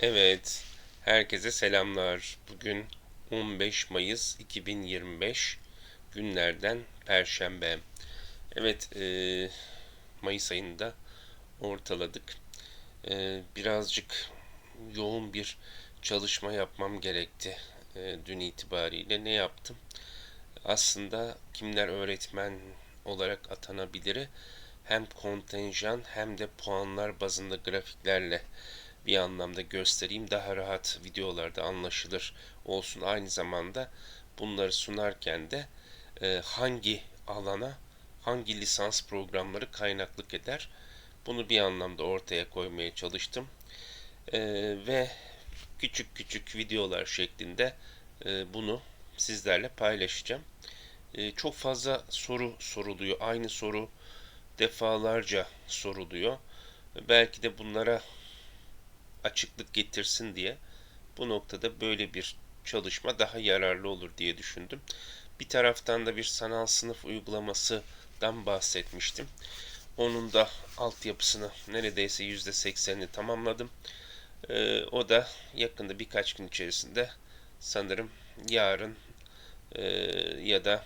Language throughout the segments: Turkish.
Evet, herkese selamlar. Bugün 15 Mayıs 2025 günlerden Perşembe. Evet, e, Mayıs ayında ortaladık. E, birazcık yoğun bir çalışma yapmam gerekti e, dün itibariyle. Ne yaptım? Aslında kimler öğretmen olarak atanabilir hem kontenjan hem de puanlar bazında grafiklerle bir anlamda göstereyim. Daha rahat videolarda anlaşılır olsun. Aynı zamanda bunları sunarken de e, hangi alana hangi lisans programları kaynaklık eder bunu bir anlamda ortaya koymaya çalıştım. E, ve küçük küçük videolar şeklinde e, bunu sizlerle paylaşacağım. E, çok fazla soru soruluyor. Aynı soru defalarca soruluyor. Belki de bunlara açıklık getirsin diye bu noktada böyle bir çalışma daha yararlı olur diye düşündüm. Bir taraftan da bir sanal sınıf uygulamasından bahsetmiştim. Onun da altyapısını neredeyse %80'ini tamamladım. Ee, o da yakında birkaç gün içerisinde sanırım yarın e, ya da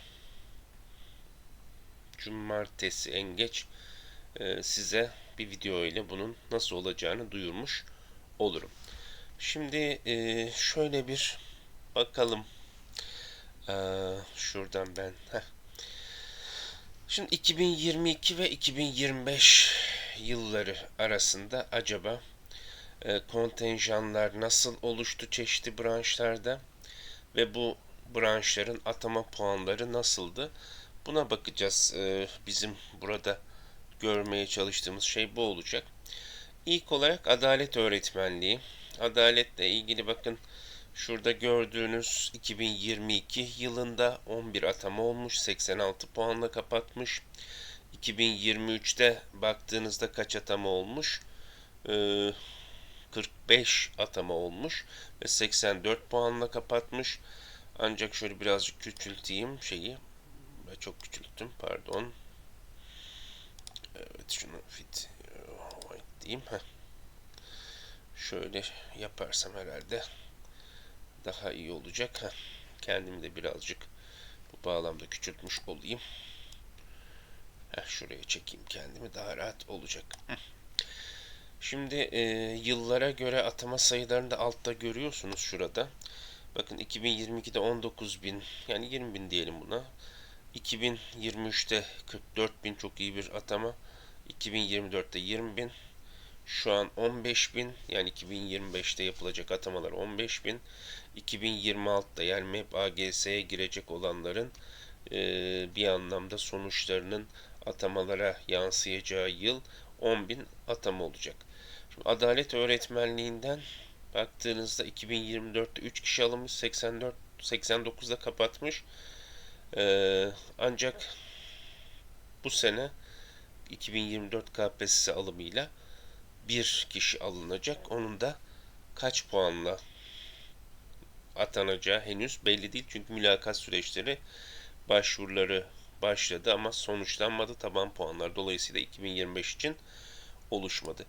cumartesi en geç e, size bir video ile bunun nasıl olacağını duyurmuş olurum. Şimdi e, şöyle bir bakalım. E, şuradan ben. Heh. Şimdi 2022 ve 2025 yılları arasında acaba e, kontenjanlar nasıl oluştu çeşitli branşlarda ve bu branşların atama puanları nasıldı? Buna bakacağız. E, bizim burada görmeye çalıştığımız şey bu olacak. İlk olarak adalet öğretmenliği. Adaletle ilgili bakın şurada gördüğünüz 2022 yılında 11 atama olmuş. 86 puanla kapatmış. 2023'te baktığınızda kaç atama olmuş? Ee, 45 atama olmuş ve 84 puanla kapatmış. Ancak şöyle birazcık küçülteyim şeyi. Çok küçülttüm pardon. Evet şunu fit diyeyim. Heh. Şöyle yaparsam herhalde daha iyi olacak. Heh. Kendimi de birazcık bu bağlamda küçültmüş olayım. Heh, şuraya çekeyim kendimi daha rahat olacak. Şimdi e, yıllara göre atama sayılarını da altta görüyorsunuz şurada. Bakın 2022'de 19 bin yani 20 bin diyelim buna. 2023'te 44 bin çok iyi bir atama. 2024'te 20 bin. Şu an 15 bin yani 2025'te yapılacak atamalar 15 bin. 2026'da yani MEP AGS'ye girecek olanların e, bir anlamda sonuçlarının atamalara yansıyacağı yıl 10 bin atama olacak. Şimdi adalet öğretmenliğinden baktığınızda 2024'te 3 kişi alınmış 84 89'da kapatmış. Ee, ancak bu sene 2024 KPSS alımıyla bir kişi alınacak. Onun da kaç puanla atanacağı henüz belli değil. Çünkü mülakat süreçleri başvuruları başladı ama sonuçlanmadı. Taban puanlar dolayısıyla 2025 için oluşmadı.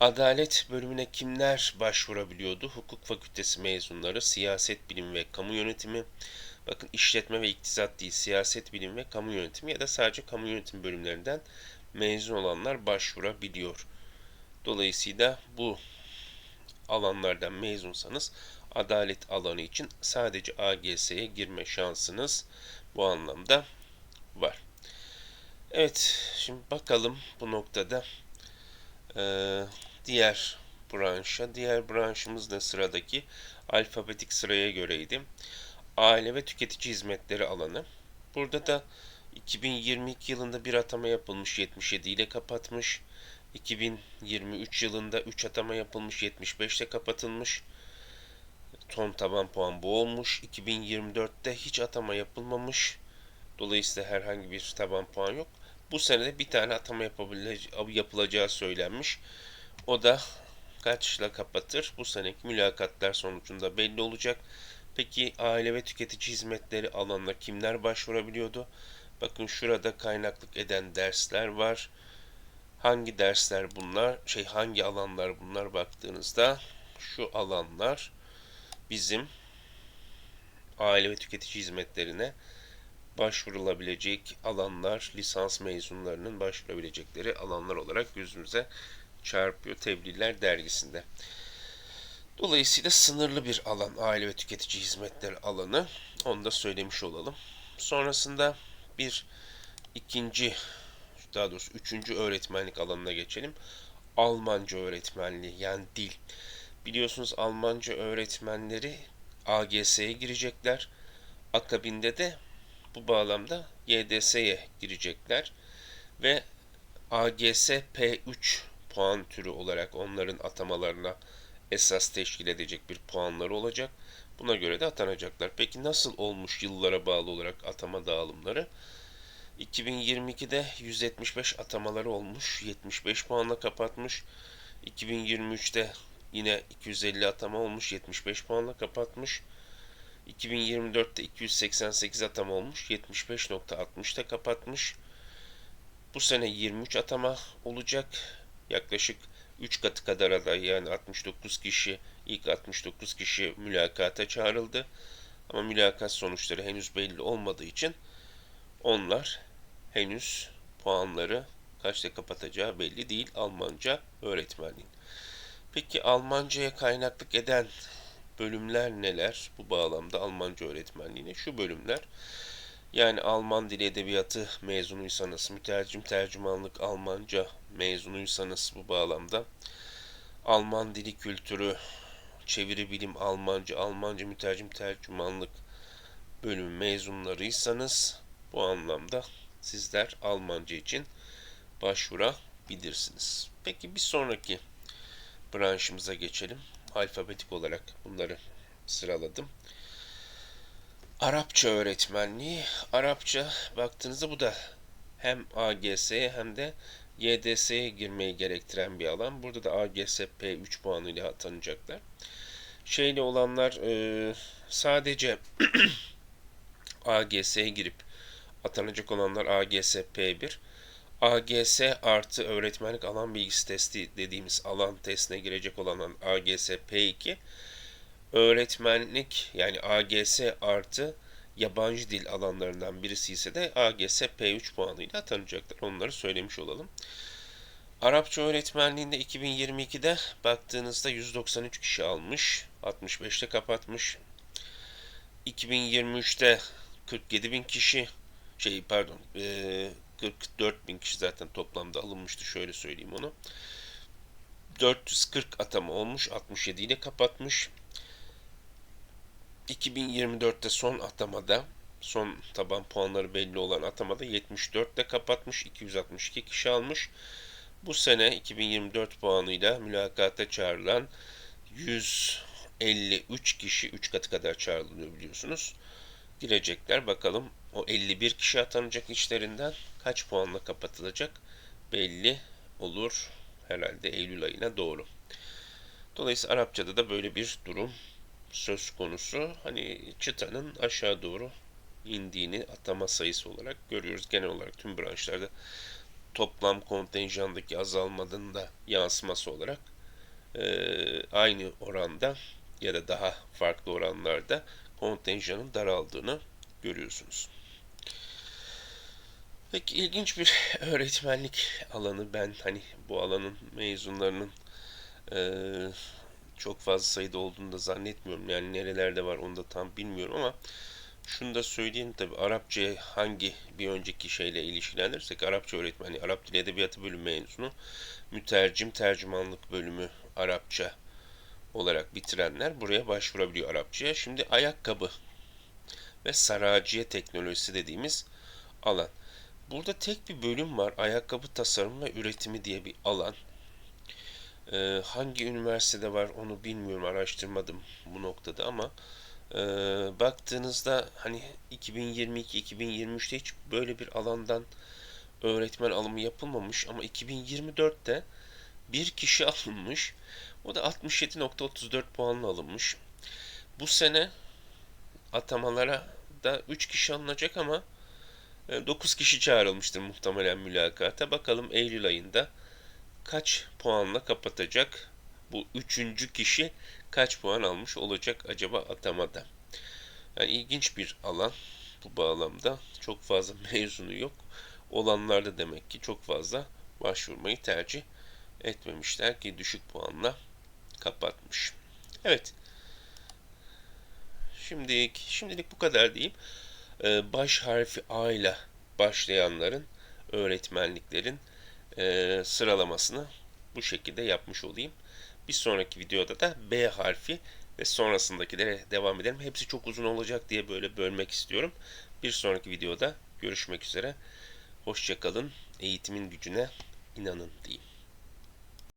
Adalet bölümüne kimler başvurabiliyordu? Hukuk fakültesi mezunları, siyaset bilimi ve kamu yönetimi, bakın işletme ve iktisat değil, siyaset bilimi ve kamu yönetimi ya da sadece kamu yönetimi bölümlerinden mezun olanlar başvurabiliyor. Dolayısıyla bu alanlardan mezunsanız adalet alanı için sadece AGS'ye girme şansınız bu anlamda var. Evet, şimdi bakalım bu noktada e, diğer branşa. Diğer branşımız da sıradaki alfabetik sıraya göreydi. Aile ve tüketici hizmetleri alanı. Burada da 2022 yılında bir atama yapılmış 77 ile kapatmış. 2023 yılında 3 atama yapılmış 75 ile kapatılmış. Ton taban puan bu olmuş. 2024'te hiç atama yapılmamış. Dolayısıyla herhangi bir taban puan yok. Bu senede bir tane atama yapılacağı söylenmiş. O da kaçla kapatır? Bu seneki mülakatlar sonucunda belli olacak. Peki aile ve tüketici hizmetleri alanına kimler başvurabiliyordu? Bakın şurada kaynaklık eden dersler var. Hangi dersler bunlar? Şey hangi alanlar bunlar baktığınızda şu alanlar bizim aile ve tüketici hizmetlerine başvurulabilecek alanlar, lisans mezunlarının başvurabilecekleri alanlar olarak gözümüze çarpıyor Tebliğler dergisinde. Dolayısıyla sınırlı bir alan aile ve tüketici hizmetleri alanı. Onu da söylemiş olalım. Sonrasında bir ikinci daha doğrusu üçüncü öğretmenlik alanına geçelim. Almanca öğretmenliği yani dil. Biliyorsunuz Almanca öğretmenleri AGS'ye girecekler. Akabinde de bu bağlamda YDS'ye girecekler ve AGS P3 puan türü olarak onların atamalarına esas teşkil edecek bir puanları olacak. Buna göre de atanacaklar. Peki nasıl olmuş yıllara bağlı olarak atama dağılımları? 2022'de 175 atamaları olmuş. 75 puanla kapatmış. 2023'te yine 250 atama olmuş. 75 puanla kapatmış. 2024'te 288 atama olmuş. 75.60'ta kapatmış. Bu sene 23 atama olacak. Yaklaşık 3 katı kadar aday yani 69 kişi ilk 69 kişi mülakata çağrıldı. Ama mülakat sonuçları henüz belli olmadığı için onlar henüz puanları kaçta kapatacağı belli değil Almanca öğretmenliğin. Peki Almanca'ya kaynaklık eden bölümler neler bu bağlamda Almanca öğretmenliğine? Şu bölümler yani Alman dili edebiyatı mezunuysanız, mütercim tercümanlık Almanca mezunuysanız bu bağlamda Alman dili kültürü, çeviri bilim Almanca, Almanca mütercim tercümanlık bölüm mezunlarıysanız bu anlamda sizler Almanca için başvurabilirsiniz. Peki bir sonraki branşımıza geçelim. Alfabetik olarak bunları sıraladım. Arapça öğretmenliği. Arapça baktığınızda bu da hem AGS'ye hem de YDS'ye girmeyi gerektiren bir alan. Burada da AGS P3 puanıyla atanacaklar. Şeyli olanlar e, sadece AGS'ye girip atanacak olanlar AGS P1. AGS artı öğretmenlik alan bilgisi testi dediğimiz alan testine girecek olan AGS P2 öğretmenlik yani AGS artı yabancı dil alanlarından birisi ise de AGS P3 puanıyla atanacaklar. Onları söylemiş olalım. Arapça öğretmenliğinde 2022'de baktığınızda 193 kişi almış. 65'te kapatmış. 2023'te 47 bin kişi şey pardon 44 bin kişi zaten toplamda alınmıştı şöyle söyleyeyim onu. 440 atama olmuş 67 ile kapatmış. 2024'te son atamada son taban puanları belli olan atamada 74 ile kapatmış 262 kişi almış. Bu sene 2024 puanıyla mülakata çağrılan 153 kişi 3 katı kadar çağrılıyor biliyorsunuz. Girecekler bakalım o 51 kişi atanacak içlerinden kaç puanla kapatılacak belli olur herhalde Eylül ayına doğru. Dolayısıyla Arapçada da böyle bir durum söz konusu. Hani çıtanın aşağı doğru indiğini atama sayısı olarak görüyoruz. Genel olarak tüm branşlarda toplam kontenjandaki azalmanın da yansıması olarak e, aynı oranda ya da daha farklı oranlarda kontenjanın daraldığını görüyorsunuz. Peki ilginç bir öğretmenlik alanı. Ben hani bu alanın mezunlarının e, çok fazla sayıda olduğunu da zannetmiyorum. Yani nerelerde var onu da tam bilmiyorum ama şunu da söyleyeyim tabi Arapça hangi bir önceki şeyle ilişkilendirirsek Arapça öğretmeni, Arap Dili Edebiyatı bölümü mezunu, mütercim tercümanlık bölümü Arapça olarak bitirenler buraya başvurabiliyor Arapçaya. Şimdi ayakkabı ve saraciye teknolojisi dediğimiz alan. Burada tek bir bölüm var. Ayakkabı tasarımı ve üretimi diye bir alan. Ee, hangi üniversitede var onu bilmiyorum araştırmadım bu noktada ama e, baktığınızda hani 2022-2023'te hiç böyle bir alandan öğretmen alımı yapılmamış ama 2024'te bir kişi alınmış. O da 67.34 puanla alınmış. Bu sene atamalara da 3 kişi alınacak ama 9 e, kişi çağrılmıştır muhtemelen mülakata. Bakalım Eylül ayında kaç puanla kapatacak bu üçüncü kişi kaç puan almış olacak acaba atamada? Yani ilginç bir alan bu bağlamda. Çok fazla mezunu yok. Olanlar da demek ki çok fazla başvurmayı tercih etmemişler ki düşük puanla kapatmış. Evet. Şimdilik, şimdilik bu kadar diyeyim. Ee, baş harfi A ile başlayanların, öğretmenliklerin e, sıralamasını bu şekilde yapmış olayım. Bir sonraki videoda da B harfi ve sonrasındakilere devam edelim. Hepsi çok uzun olacak diye böyle bölmek istiyorum. Bir sonraki videoda görüşmek üzere. Hoşçakalın. Eğitimin gücüne inanın diyeyim.